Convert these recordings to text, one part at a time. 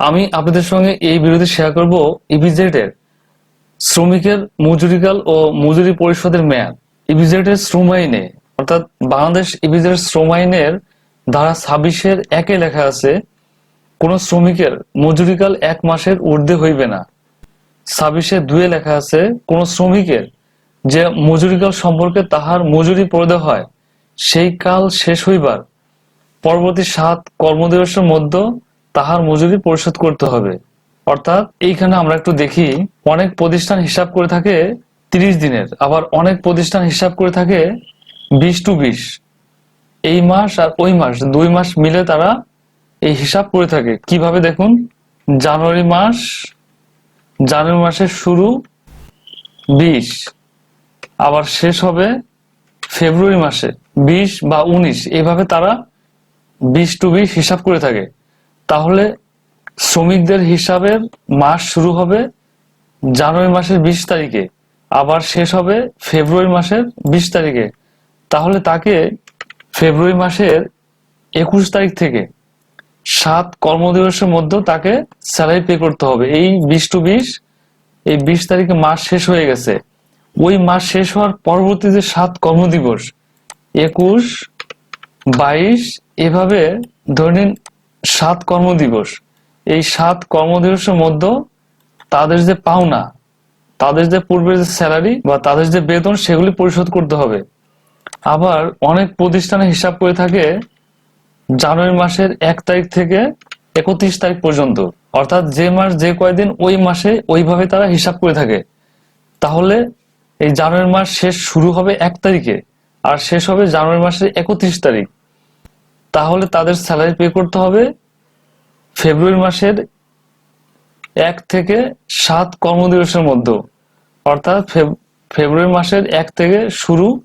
আমি আপনাদের সঙ্গে এই ভিডিওতে শেয়ার করব ইপিজেড এর শ্রমিকের মজুরিকাল ও মজুরি পরিশোধের মেয়াদ। ইপিজেড এর শ্রম আইনে অর্থাৎ বাংলাদেশ ইপিজেড শ্রম আইনের ধারা ছাব্বিশের একে লেখা আছে, কোন শ্রমিকের মজুরিকাল এক মাসের ঊর্ধ্বে হইবে না। ছাব্বিশের দুয়ে লেখা আছে, কোন শ্রমিকের যে মজুরিকাল সম্পর্কে তাহার মজুরি পরিধ হয়, সেই কাল শেষ হইবার। পরবর্তী সাত কর্মদিবসের মধ্যে তাহার মজুরি পরিশোধ করতে হবে। অর্থাৎ এইখানে আমরা একটু দেখি, অনেক প্রতিষ্ঠান হিসাব করে থাকে তিরিশ দিনের, আবার অনেক প্রতিষ্ঠান হিসাব করে থাকে বিশ টু বিশ। এই মাস আর ওই মাস, দুই মাস মিলে তারা এই হিসাব করে থাকে। কীভাবে দেখুন? জানুয়ারি মাস, জানুয়ারি মাসের শুরু বিশ, আবার শেষ হবে ফেব্রুয়ারি মাসে বিশ বা উনিশ। এইভাবে তারা বিশ টু বিশ হিসাব করে থাকে। তাহলে শ্রমিকদের হিসাবে মাস শুরু হবে জানুয়ারি মাসের বিশ তারিখে, আবার শেষ হবে ফেব্রুয়ারি মাসের বিশ তারিখে। তাহলে তাকে ফেব্রুয়ারি মাসের একুশ তারিখ থেকে সাত কর্মদিবসের মধ্যে তাকে স্যালারি পে করতে হবে। এই বিশ টু বিশ, এই বিশ তারিখে মাস শেষ হয়ে গেছে। ওই মাস শেষ হওয়ার পরবর্তী যে সাত কর্মদিবস, একুশ, বাইশ, এভাবে ধরে নিন সাত কর্মদিবস। এই সাত কর্মদিবসের মধ্যে তাদের যে পাওনা, তাদের যে পূর্বের যে স্যালারি বা তাদের যে বেতন, সেগুলি পরিশোধ করতে হবে। আবার অনেক প্রতিষ্ঠানে হিসাব করে থাকে, জানুয়ারি মাসের এক তারিখ থেকে একত্রিশ তারিখ পর্যন্ত। অর্থাৎ যে মাস, যে কয়দিন, ওই মাসে ওইভাবে তারা হিসাব করে থাকে। তাহলে এই জানুয়ারি মাস শেষ শুরু হবে এক তারিখে, আর শেষ হবে জানুয়ারি মাসের একত্রিশ তারিখ। তাহলে তাদের স্যালারি পে করতে হবে ফেব্রুয়ারি মাসের এক থেকে সাত কর্মদিবসের মধ্যে। অর্থাৎ ফেব- ফেব্রুয়ারি মাসের এক থেকে শুরু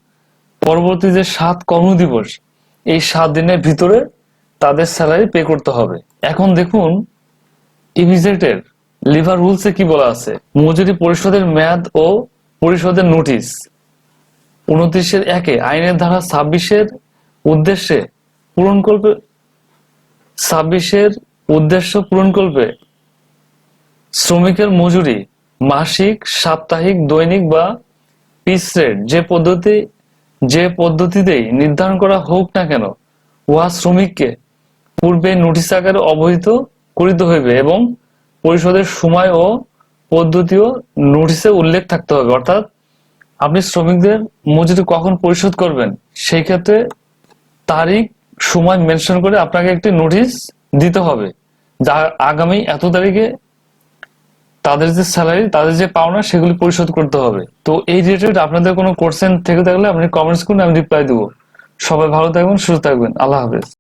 পরবর্তী যে সাত কর্মদিবস, এই সাত দিনের ভিতরে তাদের স্যালারি পে করতে হবে। এখন দেখুন ইভিজেটের লিভার রুলসে কি বলা আছে? মজুরি পরিশোধের মেয়াদ ও পরিশোধের নোটিশ উনত্রিশের একে আইনের ধারা ছাব্বিশের উদ্দেশ্যে পূরণকল্পে, ছাব্বিশের উদ্দেশ্য পূরণকল্পে শ্রমিকের মজুরি, মাসিক, সাপ্তাহিক, দৈনিক বা পিস রেট যে পদ্ধতি, যে পদ্ধতিতেই নির্ধারণ করা হোক না কেন, উহা শ্রমিককে পূর্বে নোটিশ আকারে অবহিত করিতে হইবে এবং পরিশোধের সময় ও পদ্ধতিও নোটিশে উল্লেখ থাকতে হবে। অর্থাৎ আপনি শ্রমিকদের মজুরি কখন পরিশোধ করবেন, সেই ক্ষেত্রে তারিখ সময় মেনশন করে আপনাকে একটি নোটিশ দিতে হবে, যা আগামী এত তারিখে তাদের যে স্যালারি তাদের যে পাওনা, সেগুলি পরিশোধ করতে হবে। তো এই রিলেটেড আপনাদের কোনো কোশ্চেন থেকে থাকলে আপনি কমেন্টস করুন, আমি রিপ্লাই দেবো। সবাই ভালো থাকবেন, সুস্থ থাকবেন। আল্লাহ হাফেজ।